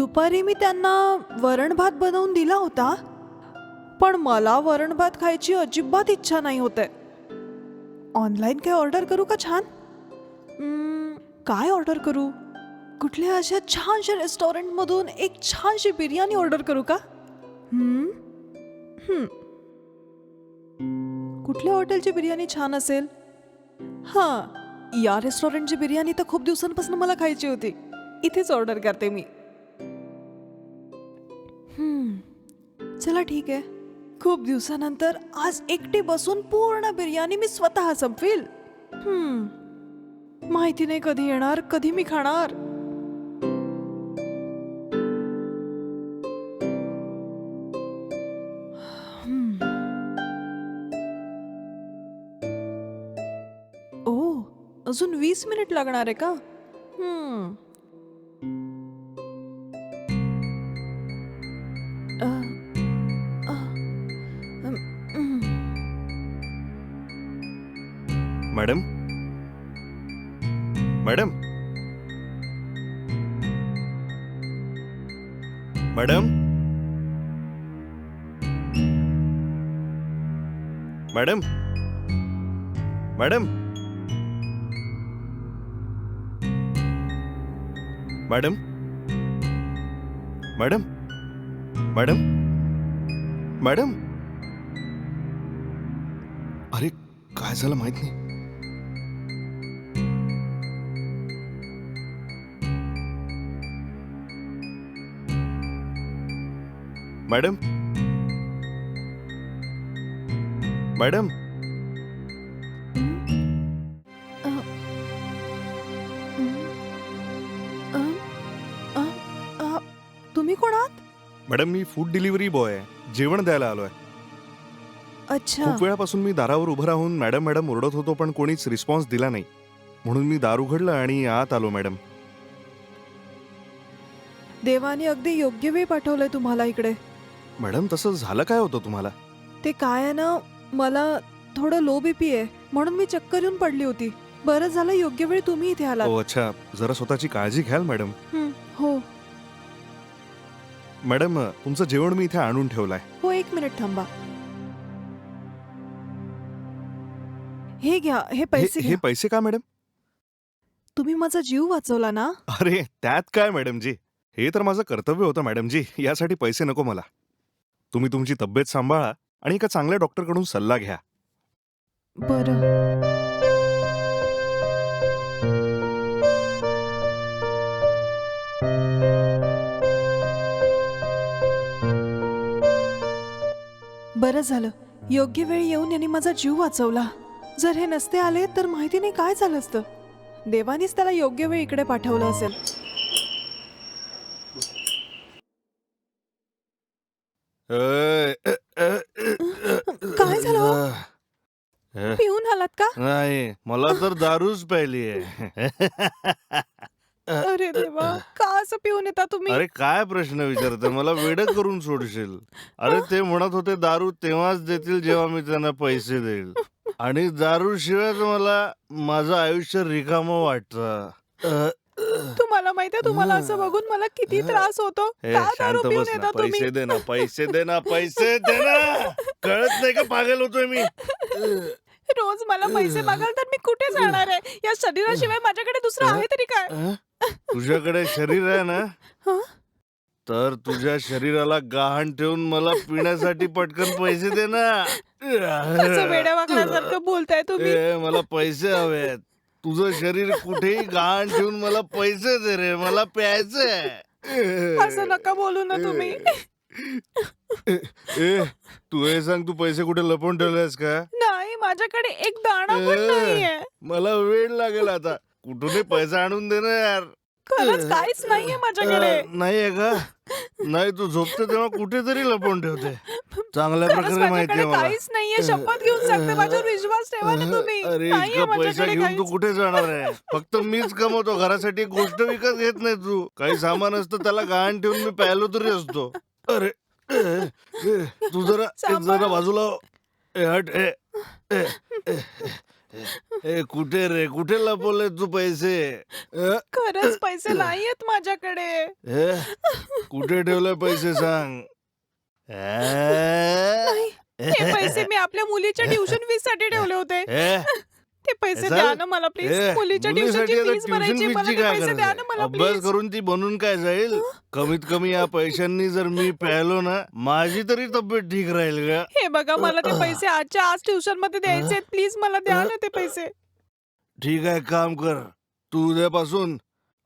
दुपारी मी त्यांना वरण भात बनवून दिला होता पण मला वरण भात खायची अजिबात इच्छा नाही होते. ऑनलाईन काय ऑर्डर करू का छान? काय ऑर्डर करू? कुठल्या अशा छानशा रेस्टॉरंटमधून एक छानशी बिर्याणी ऑर्डर करू का? कुठल्या हॉटेलची बिर्याणी छान असेल? हां या रेस्टॉरंटची बिर्याणी तर खूप दिवसांपासून मला खायची होती. इथेच ऑर्डर करते मी. चला ठीक आहे. खूप दिवसानंतर आज एकटी बसून पूर्ण बिर्याणी मी स्वतः संपवील. हम्म, माहिती नाही कधी येणार कधी मी खाणार. ओ अजून वीस मिनिट लागणार आहे का? Madam madam madam madam madam madam madam अरे काय झालं माहीत नाही. मॅडम मॅडम तुम्ही कोण आहात मॅडम मी फूड डिलिव्हरी बॉय आहे. जेवण द्यायला आलोय. अच्छा. खूप वेळापासून मी दारावर उभं राहून मॅडम मॅडम ओरडत होतो पण कोणीच रिस्पॉन्स दिला नाही. म्हणून मी दार उघडलं आणि आत आलो मॅडम देवाने अगदी योग्य वेळ पाठवलंय तुम्हाला इकडे. मॅडम तसं झालं काय होतं तुम्हाला? ते काय आहे ना मला थोडं लो बीपी आहे म्हणून मी चक्कर येऊन पडली होती. बरं झालं योग्य वेळ तुम्ही इथे आलात. ओ अच्छा. जरा स्वतःची काळजी घ्याल मॅडम. हं, हो. मॅडम तुमचं जेवण मी इथे आणून ठेवलंय. हो एक मिनिट थांबा. हे घ्या हे हे पैसे हे घ्या. पैसे का मॅडम? तुम्ही माझा जीव वाचवला ना? अरे त्यात काय मॅडम जी हे तर माझं कर्तव्य होतं मॅडम जी यासाठी पैसे नको मला. तुम्ही तुमची तब्येत सांभाळा आणि एका चांगल्या डॉक्टरकडून सल्ला घ्या. बरं. बरं झालं. योग्य वेळी येऊन यांनी माझा जीव वाचवला. जर हे नसते आले तर माहिती नाही काय झालं असतं? देवानीच त्याला योग्य वेळ इकडे पाठवलं असेल. काय झालं हो? पिऊन आलात का नाही मला तर दारूच प्यायली आहे अरे देवा का असं पिऊन येता तुम्ही अरे काय प्रश्न विचारते मला वेड करून सोडशील. अरे ते म्हणत होते दारू तेव्हाच देतील जेव्हा मी त्यांना पैसे देईल. आणि दारू शिवाय मला माझं आयुष्य रिकामं वाटतं. तुम्हाला माहितीये तुम्हाला असं बघून मला किती त्रास होतो. का शांत दारू पिऊन बस ना. येता तुम्ही? पैसे दे ना पैसे दे ना पैसे दे ना. कळत नाही का? पागल होतोय मी. रोज मला पैसे मागाल तर मी कुठे जाणार आहे? या शरीराशिवाय माझ्याकडे दुसरं आहे तरी काय? अं? तुझ्याकडे शरीर आहे ना? हं? तर तुझ्या शरीराला गहाण ठेवून मला पिण्यासाठी पटकन पैसे दे ना. कसं वेड्या वाकण्यासारखं बोलताय तुम्ही? ए, मला पैसे हवेत. तुझं शरीर कुठेही गहाण ठेवून मला पैसे दे रे मला प्यायचंय असं नका बोलू ना तुम्ही. ए तू हे सांग तू पैसे कुठे लपवून ठेवलेस का? नाही माझ्याकडे एक दाणा पण. नाहीये. मला वेळ लागेल आता. कुठूनही पैसा आणून दे ना यार. खरंच काहीच नाहीये माझ्याकडे. अं, नाहीये का? नाही तू झोपते तेव्हा कुठेतरी लपवून ठेवते. चांगल्या खरंच प्रकारे माहितीये माझ्याकडे मला. काहीच नाहीये. शपथ घेऊन सांगते माझ्यावर विश्वास ठेवा ना तुम्ही. अरे नाहीये इतका पैसा माझ्याकडे घेऊन तू काहीच. कुठे जाणार आहे? फक्त मीच कमवतो घरासाठी एक गोष्ट विकत घेत नाही तू. काही सामान असतं त्याला गहाण ठेवून मी प्यायलो तरी असतो. अरे तू जरा सांभाळ. जरा बाजूला हो. ए, हट ए, ए, ए, ए कुठे रे? कुठे लपवले तू पैसे? अ, खरंच पैसे नाहीयेत माझ्याकडे. ए, कुठे ठेवले पैसे सांग? नाही, हे पैसे मी आपल्या मुलीच्या ट्युशन फीससाठी ठेवले होते. ए, ते पैसे. द्या ना मला प्लीज ए, मुलीच्या मुलीसाठी ट्युशनची आता फीस tuition भरायची fees मला ची ते काय पैसे गरज द्या आहे? ना मला अभ्यास प्लीज करून ती बनून काय जाईल? कमीत कमी या पैशांनी जर मी प्यायलो ना माझी तरी तब्येत ठीक राहील का? हे बघा मला ते पैसे आजच्या आज ट्युशनमध्ये द्यायचे आहेत. प्लीज मला द्या ना ते पैसे. ठीक आहे काम कर. तू उद्यापासून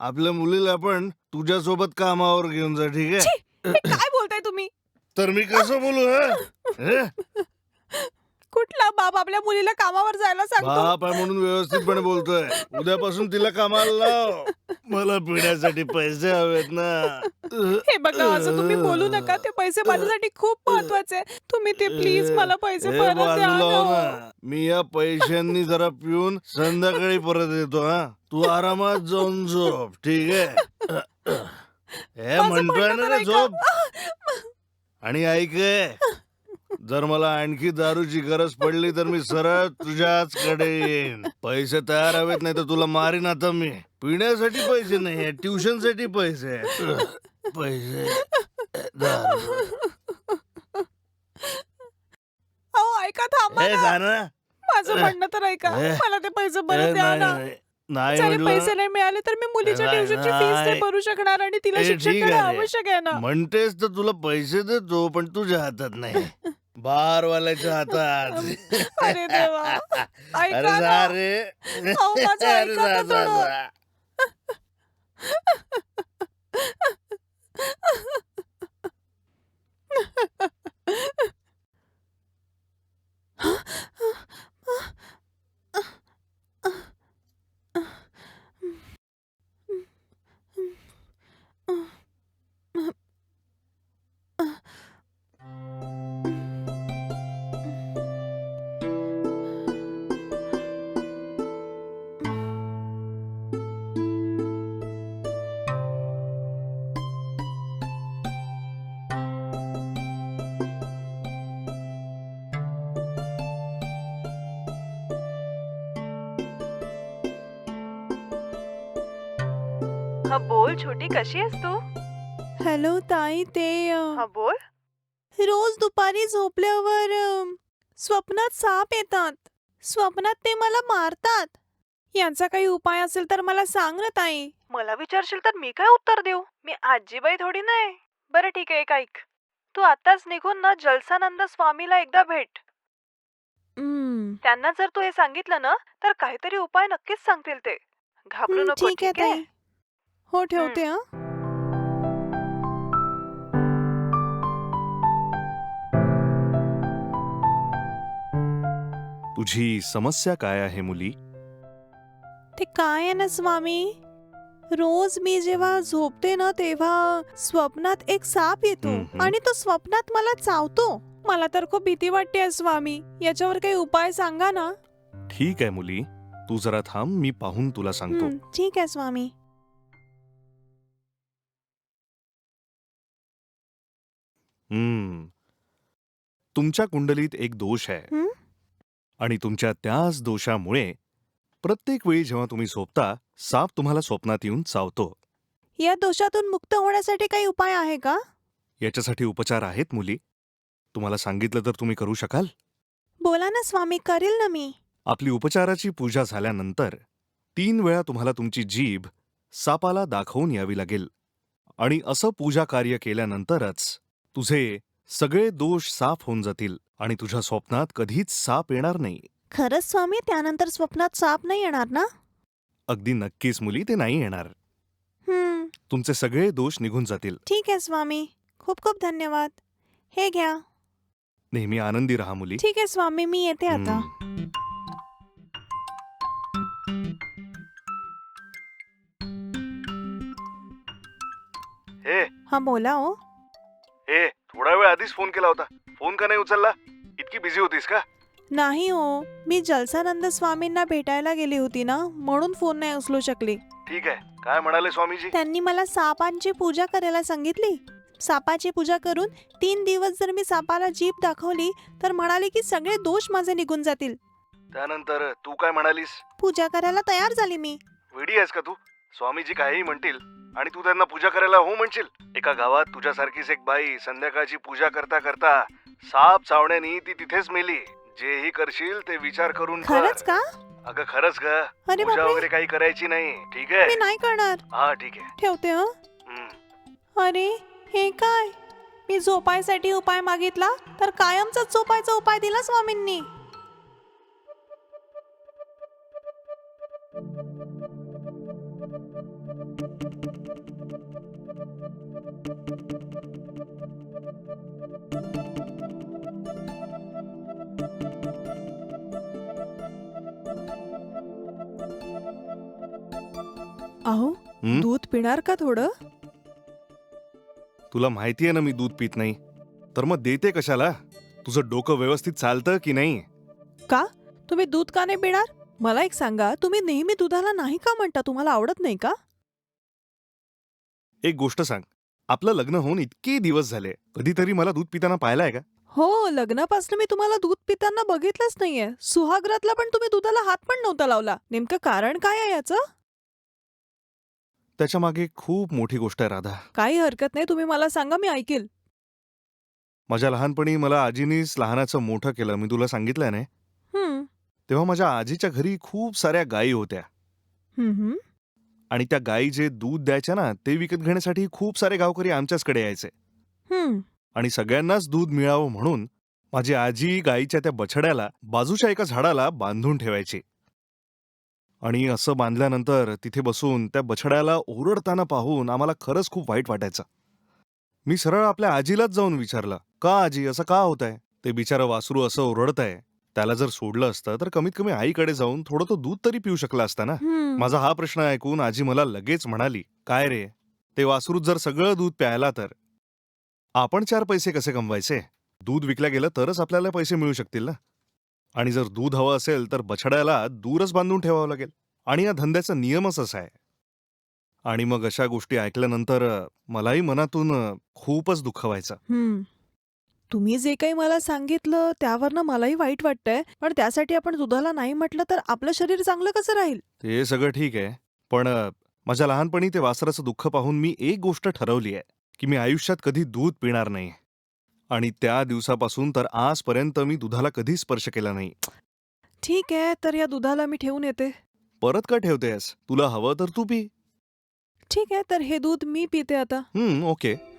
आपल्या मुलीला पण तुझ्यासोबत कामावर घेऊन जा ठीक आहे? हे काय बोलताय तुम्ही? तर मी कसं बोलू हं? हे? कुठला बाप आपल्या मुलीला कामावर जायला सांगतो? बाप आहे म्हणून व्यवस्थितपणे बोलतोय. उद्यापासून तिला कामाला लाव. मला पिण्यासाठी पैसे हवेत ना. हे बघा असं तुम्ही बोलू नका. ते पैसे माझ्यासाठी खूप महत्त्वाचे. तुम्ही ते प्लीज मला पैसे हे परत द्या बाजूला ना हो. ना. मी या पैशांनी जरा पिऊन संध्याकाळी परत येतो हा. तू आरामात जाऊन झोप ठीक आहे? हे माझं म्हणतोय म्हणणं ना रे. झोप. आणि ऐक हे, जर मला आणखी दारूची गरज पडली तर मी सरळ तुझ्याच कडे येईन. पैसे तयार हवेत नाही तर तुला मारीन आता मी. पिण्यासाठी पैसे नाही ट्युशनसाठी पैसे. आहेत. पैसे दारू. अहो ऐका थांबा हे ना. जा ना? माझं म्हणणं तर ऐका. ए, मला ते पैसे ए, परत द्या नाही, ना. नाही, नाही जरी म्हटलं पैसे नाही मिळाले तर मी मुलीच्या नाही, ट्युशनची फीस नाही. भरू शकणार आणि तिला ए, शिक्षण ठीक देणं आहे. रे. आवश्यक आहे ना. म्हणतेस तर तुला पैसे देतो पण तुझ्या हातात नाही. बारवाल्याच्या हातात अरे देवा अरे ऐका जा ना रे अहो, माझं अरे ऐका जा, ना जा, थोडं. जा. हा बोल छोटी कशी आहेस तू? हॅलो ताई ते हा बोल. रोज दुपारी झोपल्यावर अ, स्वप्नात साप येतात. स्वप्नात ते मला मारतात. यांचा काही उपाय असेल तर मला सांग ना ताई. मला विचारशील तर मी काय उत्तर देऊ? मी आजीबाई थोडी नाही बरं ठीक आहे एक ऐक. तू आताच निघून ना जलसानंद स्वामीला एकदा भेट. हम्म, त्यांना जर तू हे सांगितलं ना तर काहीतरी उपाय नक्कीच सांगतील ते. घाबरू हम्म, नको ठीक आहे? ताई. हो ठेवते हा. तुझी समस्या काय आहे मुली? ते काय आहे ना स्वामी? रोज मी जेव्हा झोपते ना तेव्हा स्वप्नात एक साप येतो हम्म. आणि तो स्वप्नात मला चावतो. मला तर खूप भीती वाटते स्वामी. याच्यावर काही उपाय सांगा ना. ठीक आहे मुली. तू जरा थांब मी पाहून तुला सांगतो. ठीक आहे स्वामी. हम्म. तुमच्या कुंडलीत एक दोष आहे. हं? आणि तुमच्या त्याच दोषामुळे प्रत्येक वेळी जेव्हा तुम्ही झोपता साप तुम्हाला स्वप्नात येऊन चावतो. या दोषातून मुक्त होण्यासाठी काही उपाय आहे का? याच्यासाठी उपचार आहेत मुली. तुम्हाला सांगितलं तर तुम्ही करू शकाल? बोला ना स्वामी करेल ना मी. आपली उपचाराची पूजा झाल्यानंतर तीन वेळा तुम्हाला तुमची जीभ सापाला दाखवून यावी लागेल. आणि असं पूजा कार्य केल्यानंतरच तुझे सगळे दोष साफ होऊन जातील आणि तुझ्या स्वप्नात कधीच साप येणार नाही. खरंच स्वामी त्यानंतर स्वप्नात साप नाही येणार ना? अगदी नक्कीच मुली ते नाही येणार. हम्म. तुमचे सगळे दोष निघून जातील. ठीक आहे स्वामी. खूप खूप धन्यवाद. हे घ्या. नेहमी आनंदी राहा मुली. ठीक आहे स्वामी मी येते आता. हम्म. हे. हा बोला हो. हे थोडा वेळ आधीच फोन केला होता. फोन का नाही उचलला? इतकी बिझी होतीस का? नाही हो. मी जलसानंद स्वामींना भेटायला गेली होती ना म्हणून फोन नाही उचलू शकली. ठीक आहे. काय म्हणाले स्वामीजी? त्यांनी मला सापांची पूजा करायला सांगितली. सापाची पूजा करून तीन दिवस जर मी सापाला जीभ दाखवली तर म्हणाले की सगळे दोष माझे निघून जातील. त्यानंतर तू काय म्हणालीस? पूजा करायला तयार झाली मी. वेडी आहेस का तू? स्वामीजी काहीही म्हणतील. आणि तू त्यांना पूजा करायला हो म्हणशील. एका गावात तुझ्यासारखीच एक बाई संध्याकाळची पूजा करता करता साप चावण्यानी ती तिथेच मेली. जेही करशील ते विचार करून कर. खरंच का? अगं खरंच ग. अरे पूजा बापरे. वगैरे काही करायची नाही. ठीक मी आहे नाही करणार. हा ठीक आहे. ठेवते हं? हम्म. अरे हे काय? मी झोपायसाठी उपाय मागितला तर कायमचाच झोपायचा उपाय दिला स्वामींनी अहो हं? दूध पिणार का थोडं? तुला माहिती आहे ना मी दूध पित नाही. तर मग देते कशाला? तुझं डोकं व्यवस्थित चालतं की नाही? का? तुम्ही दूध का नाही पिणार? मला एक सांगा तुम्ही नेहमी दुधाला नाही का म्हणता? तुम्हाला आवडत नाही का? एक गोष्ट सांग. आपलं लग्न होऊन इतके दिवस झाले. कधीतरी मला दूध पिताना पाहिलंय का? हो लग्नापासून मी तुम्हाला दूध पिताना बघितलंच नाहीये. सुहागरातला पण तुम्ही दुधाला हात पण नव्हता लावला. नेमकं कारण काय आहे याचं? त्याच्यामागे खूप मोठी गोष्ट आहे राधा. काही हरकत नाही तुम्ही मला सांगा मी ऐकेल. माझ्या लहानपणी मला आजीनीच लहानाचं मोठं केलं. मी तुला सांगितलंय ना? हम्म. तेव्हा माझ्या आजीच्या घरी खूप साऱ्या गायी होत्या. हम्म, हम्म. आणि त्या गायी जे दूध द्यायच्या ना ते विकत घेण्यासाठी खूप सारे गावकरी आमच्याचकडे यायचे. हम्म. आणि सगळ्यांनाच दूध मिळावं म्हणून माझी आजी गायीच्या त्या बछड्याला बाजूच्या एका झाडाला बांधून ठेवायची. आणि असं बांधल्यानंतर तिथे बसून त्या बछड्याला ओरडताना पाहून आम्हाला खरंच खूप वाईट वाटायचं. मी सरळ आपल्या आजीलाच जाऊन विचारलं का आजी असं का होत आहे ते बिचारं वासरू असं ओरडत आहे त्याला जर सोडलं असतं तर कमीत कमी आईकडे जाऊन थोडं तो दूध तरी पिऊ शकला असता ना. माझा हा प्रश्न ऐकून आजी मला लगेच म्हणाली काय रे? ते वासरू जर सगळं दूध प्यायला तर? आपण चार पैसे कसे कमवायचे? दूध विकल्या गेलं तरच आपल्याला पैसे मिळू शकतील ना? आणि जर दूध हवं असेल तर बछड्याला दूरच बांधून ठेवावं लागेल. आणि या धंद्याचा नियमच असा आहे. आणि मग अशा गोष्टी ऐकल्यानंतर अ, मलाही मनातून अ, खूपच दुःख व्हायचं. तुम्ही जे काही मला सांगितलं त्यावरनं मलाही वाईट वाटतंय. पण त्यासाठी आपण दुधाला नाही म्हटलं तर आपलं शरीर चांगलं कसं राहील? ते सगळं ठीक आहे. पण अ, माझ्या लहानपणी ते वासराचं दुःख पाहून मी एक गोष्ट ठरवली आहे की मी आयुष्यात कधी दूध पिणार नाही. आणि त्या दिवसापासून तर आजपर्यंत मी दुधाला कधी स्पर्श केला नाही. ठीक आहे तर या दुधाला मी ठेवून येते. परत का ठेवतेस? तुला हवं तर तू पी. ठीक आहे तर हे दूध मी पिते आता. हम्म ओके.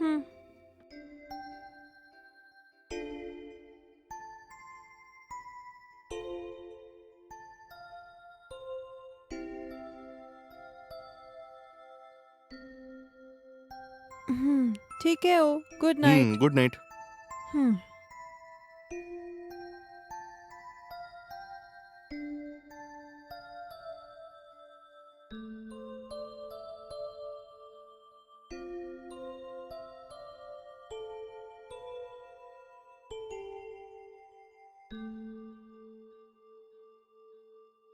हम्म. ठीक आहे ओ गुड नाईट गुड नाईट हम्म.